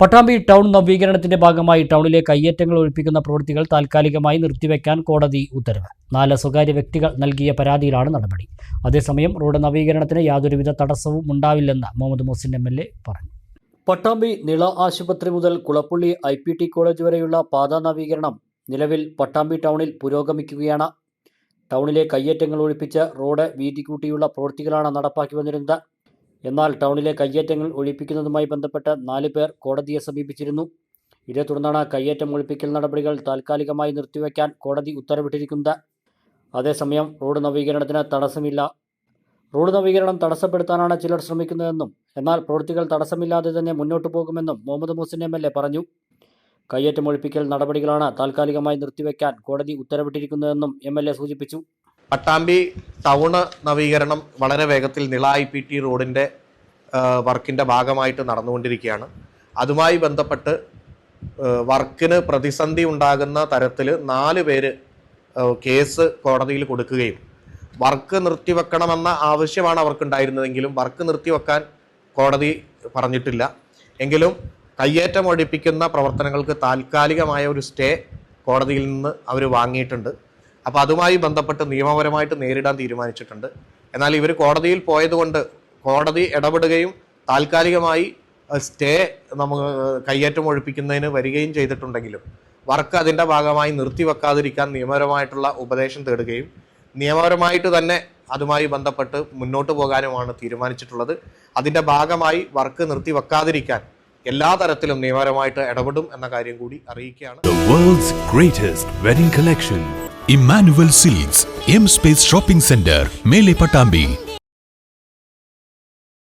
Pattambi town നവീകരണത്തിന്റെ ഭാഗമായി ടൗണിലെ കയ്യേറ്റങ്ങൾ ഒഴിപ്പിക്കുന്ന പ്രവൃത്തികൾ താൽക്കാലികമായി നിർത്തിവെക്കാൻ കോടതി ഉത്തരവ്. നാല് സ്വകാര്യ വ്യക്തികൾ നൽകിയ പരാതിയിലാണ് നടപടി. അതേസമയം റോഡ് നവീകരണത്തിന് യാതൊരുവിധ തടസ്സവും ഉണ്ടാവില്ലെന്ന് മുഹമ്മദ് മുഹസിൻ എം പറഞ്ഞു. പട്ടാമ്പി നിള ആശുപത്രി മുതൽ Kulappully I P T college വരെയുള്ള പാത നവീകരണം നിലവിൽ പട്ടാമ്പി ടൗണിൽ പുരോഗമിക്കുകയാണ്. ടൗണിലെ കയ്യേറ്റങ്ങൾ ഒഴിപ്പിച്ച് റോഡ് വീതി കൂട്ടിയുള്ള പ്രവൃത്തികളാണ് നടപ്പാക്കി വന്നിരുന്നത്. എന്നാൽ ടൗണിലെ കയ്യേറ്റങ്ങൾ ഒഴിപ്പിക്കുന്നതുമായി ബന്ധപ്പെട്ട് നാല് പേർ കോടതിയെ സമീപിച്ചിരുന്നു. ഇതേ തുടർന്നാണ് കയ്യേറ്റം ഒഴിപ്പിക്കൽ നടപടികൾ താൽക്കാലികമായി നിർത്തിവെക്കാൻ കോടതി ഉത്തരവിട്ടിരിക്കുന്നത്. അതേസമയം റോഡ് നവീകരണത്തിന് തടസ്സമില്ല. റോഡ് നവീകരണം തടസ്സപ്പെടുത്താനാണ് ചിലർ ശ്രമിക്കുന്നതെന്നും എന്നാൽ പ്രവൃത്തികൾ തടസ്സമില്ലാതെ തന്നെ മുന്നോട്ടു പോകുമെന്നും Muhammad Musin M L A പറഞ്ഞു. കയ്യേറ്റം ഒഴിപ്പിക്കൽ നടപടികളാണ് താൽക്കാലികമായി നിർത്തിവെക്കാൻ കോടതി ഉത്തരവിട്ടിരിക്കുന്നതെന്നും എം എൽ എ സൂചിപ്പിച്ചു. പട്ടാമ്പി ടൗണ് നവീകരണം വളരെ വേഗത്തിൽ നിളായി പി ടി റോഡിന്റെ വർക്കിന്റെ ഭാഗമായിട്ട് നടന്നുകൊണ്ടിരിക്കുകയാണ്. അതുമായി ബന്ധപ്പെട്ട് വർക്കിന് പ്രതിസന്ധി ഉണ്ടാകുന്ന തരത്തിൽ നാല് പേര് കേസ് കോടതിയിൽ കൊടുക്കുകയും. വർക്ക് നിർത്തിവെക്കണമെന്ന ആവശ്യമാണ് അവർക്കുണ്ടായിരുന്നതെങ്കിലും വർക്ക് നിർത്തിവെക്കാൻ കോടതി പറഞ്ഞിട്ടില്ല. എങ്കിലും കയ്യേറ്റം ഒഴിപ്പിക്കുന്ന പ്രവർത്തനങ്ങൾക്ക് താൽക്കാലികമായ ഒരു സ്റ്റേ കോടതിയിൽ നിന്ന് അവർ വാങ്ങിയിട്ടുണ്ട്. അപ്പോൾ അതുമായി ബന്ധപ്പെട്ട് നിയമപരമായിട്ട് നേരിടാൻ തീരുമാനിച്ചിട്ടുണ്ട്. എന്നാൽ ഇവർ കോടതിയിൽ പോയതുകൊണ്ട് കോടതി ഇടപെടുകയും താൽക്കാലികമായി സ്റ്റേ നമുക്ക് കയ്യേറ്റം ഒഴിപ്പിക്കുന്നതിന് വരികയും ചെയ്തിട്ടുണ്ടെങ്കിലും വർക്ക് അതിന്റെ ഭാഗമായി നിർത്തിവെക്കാതിരിക്കാൻ നിയമപരമായിട്ടുള്ള ഉപദേശം തേടുകയും നിയമപരമായിട്ട് തന്നെ അതുമായി ബന്ധപ്പെട്ട് മുന്നോട്ട് പോകാനുമാണ് തീരുമാനിച്ചിട്ടുള്ളത്. അതിന്റെ ഭാഗമായി വർക്ക് നിർത്തിവെക്കാതിരിക്കാൻ എല്ലാ തരത്തിലും നിയമപരമായിട്ട് ഇടപെടും എന്ന കാര്യം കൂടി അറിയിക്കുകയാണ്. The world's greatest wedding collection. Emmanuel Silks, M